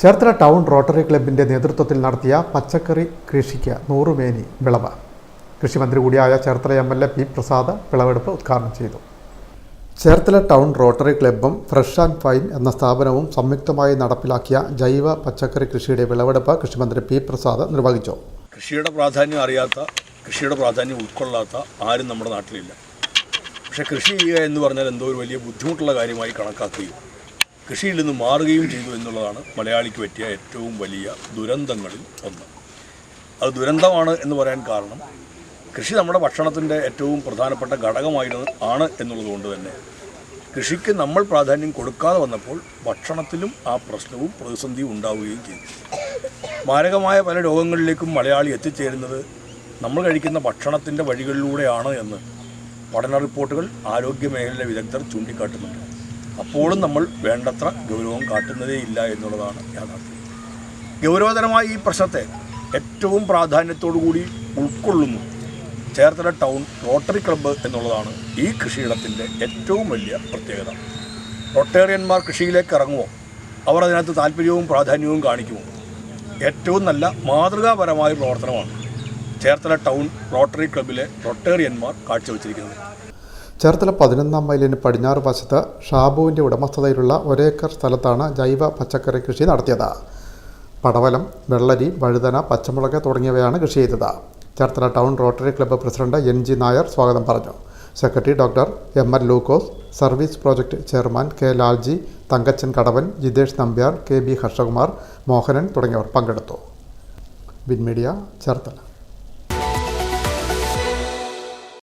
Cherthala town rotary ക്ലബിന്റെ നേതൃത്വത്തിൽ നടത്തിയ പച്ചക്കറി കൃഷിക്ക് നൂറുമേനി വിളവ്. കൃഷിമന്ത്രി കൂടിയായ Cherthala M L A P Prasad വിളവെടുപ്പ് ഉദ്ഘാടനം ചെയ്തു. ചേർത്തല ടൗൺ റോട്ടറി ക്ലബ്ബും ഫ്രഷ് ആൻഡ് ഫൈൻ എന്ന സ്ഥാപനവും സംയുക്തമായി നടപ്പിലാക്കിയ ജൈവ പച്ചക്കറി കൃഷിയുടെ വിളവെടുപ്പ് കൃഷിമന്ത്രി പി പ്രസാദ് നിർവഹിച്ചു. കൃഷിയുടെ പ്രാധാന്യം അറിയാത്ത കൃഷിയുടെ പ്രാധാന്യം ഉൾക്കൊള്ളാത്ത ആരും നമ്മുടെ നാട്ടിലില്ല. പക്ഷേ കൃഷി ചെയ്യുക എന്ന് പറഞ്ഞാൽ എന്തോ ഒരു വലിയ ബുദ്ധിമുട്ടുള്ള കാര്യമായി കണക്കാക്കുകയും കൃഷിയിൽ നിന്ന് മാറുകയും ചെയ്തു എന്നുള്ളതാണ് മലയാളിക്ക് പറ്റിയ ഏറ്റവും വലിയ ദുരന്തങ്ങളിൽ ഒന്ന്. അത് ദുരന്തമാണ് എന്ന് പറയാൻ കാരണം കൃഷി നമ്മുടെ ഭക്ഷണത്തിന്റെ ഏറ്റവും പ്രധാനപ്പെട്ട ഘടകമായിരുന്നു ആണ് എന്നുള്ളതുകൊണ്ട് തന്നെ കൃഷിക്ക് നമ്മൾ പ്രാധാന്യം കൊടുക്കാതെ വന്നപ്പോൾ ഭക്ഷണത്തിലും ആ പ്രശ്നവും പ്രതിസന്ധിയും ഉണ്ടാവുകയും ചെയ്തു. മാരകമായ പല രോഗങ്ങളിലേക്കും മലയാളി എത്തിച്ചേരുന്നത് നമ്മൾ കഴിക്കുന്ന ഭക്ഷണത്തിന്റെ വഴികളിലൂടെയാണ് എന്ന് പഠന റിപ്പോർട്ടുകൾ ആരോഗ്യ മേഖലയിലെ വിദഗ്ധർ ചൂണ്ടിക്കാട്ടുന്നുണ്ട്. അപ്പോഴും നമ്മൾ വേണ്ടത്ര ഗൗരവം കാട്ടുന്നതേ ഇല്ല എന്നുള്ളതാണ് യാഥാർത്ഥ്യം. ഗൗരവതരമായ ഈ പ്രശ്നത്തെ ഏറ്റവും കൂടി ഉൾക്കൊള്ളുന്നു ചേർത്തല ടൗൺ റോട്ടറി ക്ലബ്ബ് എന്നുള്ളതാണ് ഈ കൃഷിയിടത്തിന്റെ ഏറ്റവും വലിയ പ്രത്യേകത. റൊട്ടേറിയന്മാർ കൃഷിയിലേക്ക് ഇറങ്ങുമോ? അവർ അതിനകത്ത് താല്പര്യവും പ്രാധാന്യവും കാണിക്കുമോ? ഏറ്റവും നല്ല മാതൃകാപരമായ പ്രവർത്തനമാണ് ചേർത്തല ടൗൺ റോട്ടറി ക്ലബ്ബിലെ റൊട്ടേറിയന്മാർ കാഴ്ചവെച്ചിരിക്കുന്നത്. ചേർത്തല പതിനൊന്നാം മൈലിന് പടിഞ്ഞാറ് വശത്ത് ഷാബുവിന്റെ ഉടമസ്ഥതയിലുള്ള ഒരേക്കർ സ്ഥലത്താണ് ജൈവ പച്ചക്കറി കൃഷി നടത്തിയത്. പടവലം വെള്ളരി വഴുതന പച്ചമുളക് തുടങ്ങിയവയാണ് കൃഷി ചെയ്തത്. Cherthala town Rotary club president N G Nair സ്വാഗതം പറഞ്ഞു. Secretary doctor M L Lukose service project chairman K Lalji Thankachan Kadavan Jithesh Nambiar K B Harshakumar Mohanan തുടങ്ങിയവർ പങ്കെടുത്തു. ബിൻ മീഡിയ ചേർത്തല.